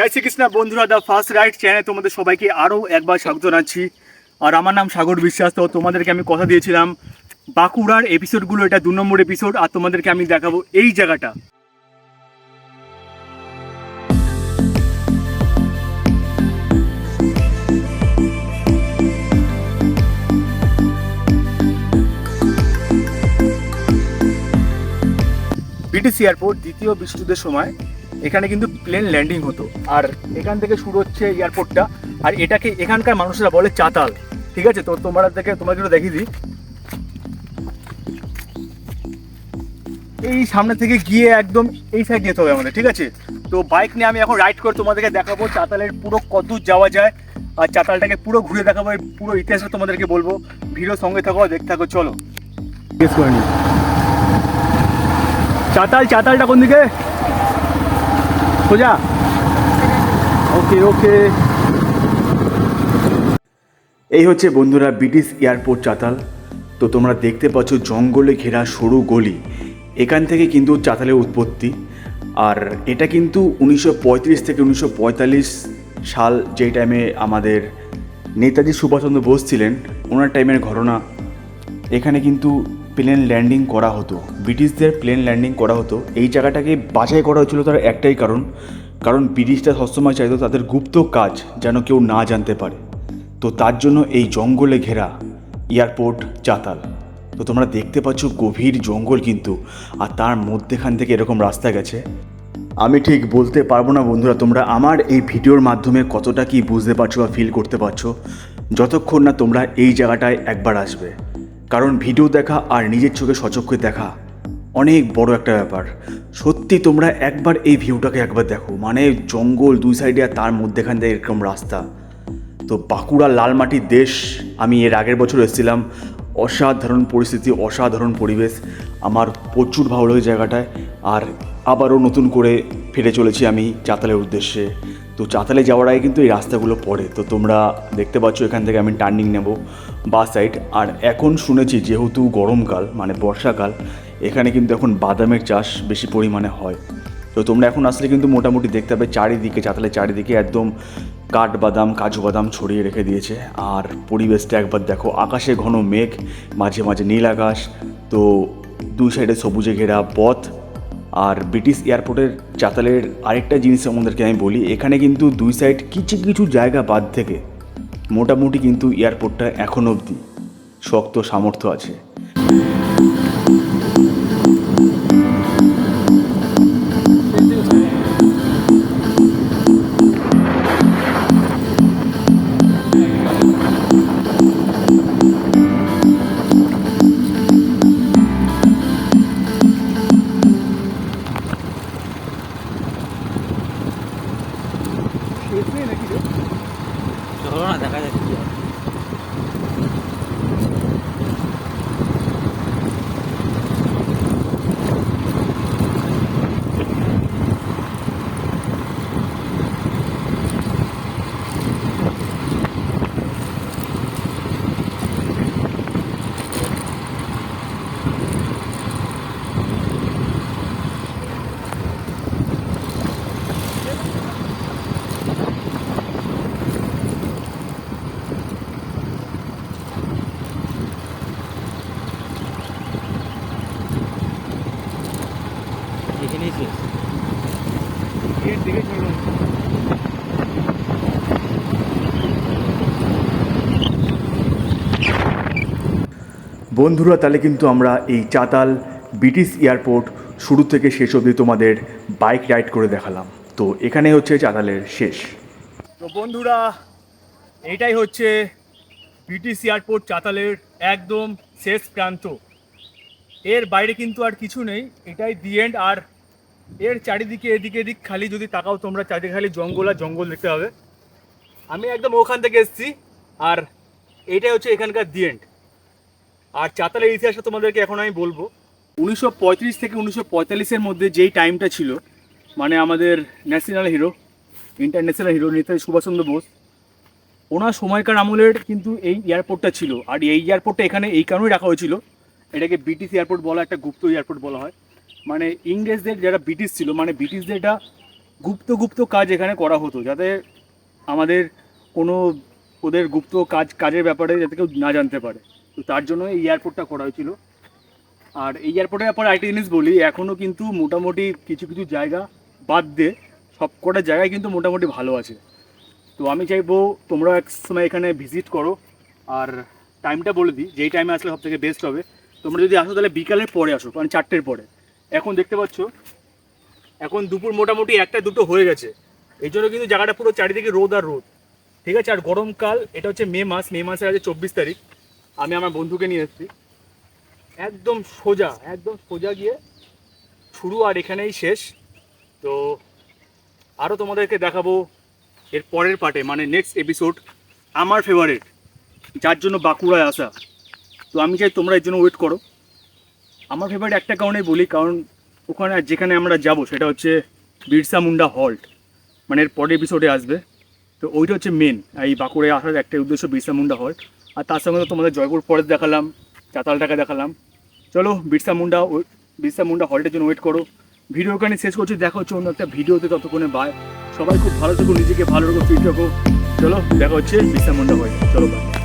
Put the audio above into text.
জয় শ্রীকৃষ্ণ বন্ধুরা the first ride চ্যানেলে তোমাদের সবাইকে আরও একবার স্বাগত জানাচ্ছি। আর আমার নাম সাগর বিশ্বাস, তো তোমাদেরকে আমি কথা দিয়েছিলাম বাঁকুড়ার এপিসোডগুলো এটা দু নম্বর এপিসোড আর তোমাদেরকে আমি দেখাবো এই জায়গাটা। বিটিসি এয়ারপোর্ট দ্বিতীয় বিশ্বযুদ্ধের সময় এখানে কিন্তু প্লেন ল্যান্ডিং হতো। আর এখান থেকে শুরু হচ্ছে এয়ারপোর্টটা আর এটাকে এখানকার মানুষরা বলে চাতাল। ঠিক আছে? তো তোমরা দেখে তোমার জন্য দেখিয়ে দিই। এই সামনে থেকে গিয়ে একদম এই সাইড যেতে হবে আমাদের, ঠিক আছে? তো বাইক নিয়ে আমি এখন রাইড করে তোমাদেরকে দেখাবো চাতালের পুরো কত যাওয়া যায়। আর চাতালটাকে পুরো ঘুরে দেখাবো পুরো ইতিহাসটা তোমাদেরকে বলব। ভিডিও সঙ্গে থাকো, দেখতে থাকো, চলো। চাতাল, চাতালটা কোন দিকে? সোজা ওকে ওকে। এই হচ্ছে বন্ধুরা ব্রিটিশ এয়ারপোর্ট চাতাল। তো তোমরা দেখতে পাচ্ছ জঙ্গলে ঘেরা সরু গলি। এখান থেকে কিন্তু চাতালের উৎপত্তি। আর এটা কিন্তু উনিশশো পঁয়ত্রিশ থেকে উনিশশো পঁয়তাল্লিশ সাল যেই টাইমে আমাদের নেতাজি সুভাষচন্দ্র বোস ছিলেন, ওনার টাইমের ঘটনা। এখানে কিন্তু প্লেন ল্যান্ডিং করা হতো। ব্রিটিশদের প্লেন ল্যান্ডিং করা হতো। এই জায়গাটাকে বাছাই করা হয়েছিল তার একটাই কারণ কারণ ব্রিটিশরা সবসময় চাইতো তাদের গুপ্ত কাজ যেন কেউ না জানতে পারে। তো তার জন্য এই জঙ্গলে ঘেরা এয়ারপোর্ট চাতাল। তো তোমরা দেখতে পাচ্ছ গভীর জঙ্গল কিন্তু, আর তার মধ্যেখান থেকে এরকম রাস্তা গেছে। আমি ঠিক বলতে পারব না বন্ধুরা, তোমরা আমার এই ভিডিওর মাধ্যমে কতটা কি বুঝতে পারছ বা ফিল করতে পারছ। যতক্ষণ না তোমরা এই জায়গাটায় একবার আসবে। কারণ ভিডিও দেখা আর নিজের চোখে সচক্ষে দেখা অনেক বড় একটা ব্যাপার। সত্যি তোমরা একবার এই ভিউটাকে একবার দেখো। মানে জঙ্গল দুই সাইডে আর তার মধ্যেখান থেকে এরকম রাস্তা। তো বাঁকুড়া লাল মাটির দেশ, আমি এর আগের বছর এসেছিলাম। অসাধারণ পরিস্থিতি, অসাধারণ পরিবেশ। আমার প্রচুর ভালো লাগে জায়গাটায়। আর আবারও নতুন করে ফিরে চলেছি আমি চাতালের উদ্দেশ্যে। তো চাতালে যাওয়ার আগে কিন্তু এই রাস্তাগুলো পড়ে। তো তোমরা দেখতে পাচ্ছ এখান থেকে আমি টার্নিং নেব বা সাইড আর এখন শুনেছি যেহেতু গরমকাল মানে বর্ষাকাল, এখানে কিন্তু এখন বাদামের চাষ বেশি পরিমাণে হয়। তো তোমরা এখন আসলে কিন্তু মোটামুটি দেখতে পাবে চারিদিকে, চাতালে চারিদিকে একদম কাঠ বাদাম কাজু বাদাম ছড়িয়ে রেখে দিয়েছে। আর পরিবেশটা একবার দেখো, আকাশে ঘন মেঘ, মাঝে মাঝে নীল আকাশ। তো দুই সাইডে সবুজে ঘেরা পথ। আর ব্রিটিশ এয়ারপোর্টের চাতালের আরেকটা জিনিস আমাদেরকে আমি বলি, এখানে কিন্তু দুই সাইড কিছু কিছু জায়গা বাদ থেকে মোটামুটি কিন্তু এয়ারপোর্টটা এখন অবধি শক্ত সামর্থ্য আছে। চলো না দেখা যাচ্ছে কি হয়। এখানেই শেষ বন্ধুরা তাহলে কিন্তু আমরা এই চাতাল ব্রিটিশ এয়ারপোর্ট শুরু থেকে শেষ অবধি তোমাদের বাইক রাইড করে দেখালাম। তো এখানে হচ্ছে চাতালের শেষ। তো বন্ধুরা এটাই হচ্ছে ব্রিটিশ এয়ারপোর্ট চাতালের একদম শেষ প্রান্ত। এর বাইরে কিন্তু আর কিছু নেই এটাই দি এন্ড আর এর চারিদিকে, এদিকে এদিক খালি যদি তাকাও তোমরা, চারিদিকে খালি জঙ্গল আর জঙ্গল দেখতে হবে। আমি একদম ওখান থেকে এসেছি, আর এটাই হচ্ছে এখানকার দি এন্ড আর চাতালের ইতিহাসটা তোমাদেরকে এখন আমি বলব। উনিশশো পঁয়ত্রিশ থেকে উনিশশো পঁয়তাল্লিশের মধ্যে যেই টাইমটা ছিল মানে আমাদের national hero international hero Netaji Subhash Chandra Bose, ওনার সময়কার আমলের কিন্তু এই এয়ারপোর্টটা ছিল। আর এই এয়ারপোর্টটা এখানে এই কারণেই রাখা হয়েছিল, এটাকে ব্রিটিশ এয়ারপোর্ট বলা, একটা গুপ্ত এয়ারপোর্ট বলা হয়। মানে ইংরেজদের যারা ব্রিটিশ ছিল মানে ব্রিটিশদের এটা গুপ্ত গুপ্ত কাজ এখানে করা হতো, যাতে আমাদের কোনো ওদের গুপ্ত কাজ, কাজের ব্যাপারে যাতে কেউ না জানতে পারে। তো তার জন্য এই এয়ারপোর্টটা করা হয়েছিল। আর এই এয়ারপোর্টের ব্যাপারে আরেকটা জিনিস বলি এখনও কিন্তু মোটামুটি কিছু কিছু জায়গা বাদ দিয়ে সব কটা জায়গায় কিন্তু মোটামুটি ভালো আছে। তো আমি চাইব তোমরা এক সময় এখানে ভিজিট করো, আর টাইমটা বলে দিই, যেই টাইমে আসলে সব থেকে বেস্ট হবে। তোমরা যদি আসো তাহলে বিকালের পরে আসো মানে চারটের পরে। এখন দেখতে পাচ্ছ, এখন দুপুর মোটামুটি একটা দুটো হয়ে গেছে। এই জন্য কিন্তু জায়গাটা পুরো চারিদিকে রোদ আর রোদ। ঠিক আছে, আর গরমকাল এটা হচ্ছে মে মাস, মে মাসের আছে চব্বিশ তারিখ। আমি আমার বন্ধুকে নিয়ে এসেছি। একদম সোজা একদম সোজা গিয়ে শুরু আর এখানেই শেষ। তো আরও তোমাদেরকে দেখাবো এর পরের পার্টে মানে নেক্সট এপিসোড আমার ফেভারিট যার জন্য বাঁকুড়ায় আসা। তো আমি চাই তোমরা এর জন্য ওয়েট করো। আমার ফেভারিট একটা কারণেই বলি, কারণ ওখানে যেখানে আমরা যাব সেটা হচ্ছে বিরসা মুন্ডা হল্ট মানে এর পরের এপিসোডে আসবে। তো ওইটা হচ্ছে মেন এই বাঁকুড়ায় আসার একটা উদ্দেশ্য বিরসা মুন্ডা হল্ট আর তার সঙ্গে তো তোমাদের জয়পুর ফরেস্ট দেখালাম চাতাল চাতালটাকে দেখালাম। চলো বিরসা মুন্ডা বিরসা মুন্ডা হল্টের জন্য ওয়েট করো। ভিডিও ওখানে শেষ করছি, দেখা হচ্ছে অন্য একটা ভিডিওতে ততক্ষণে বাই সবাই খুব ভালো থেকো, নিজেকে ভালো রাখো ফিট রাখো চলো, দেখা হচ্ছে বিরসা মুন্ডা হল্ট চলো বাই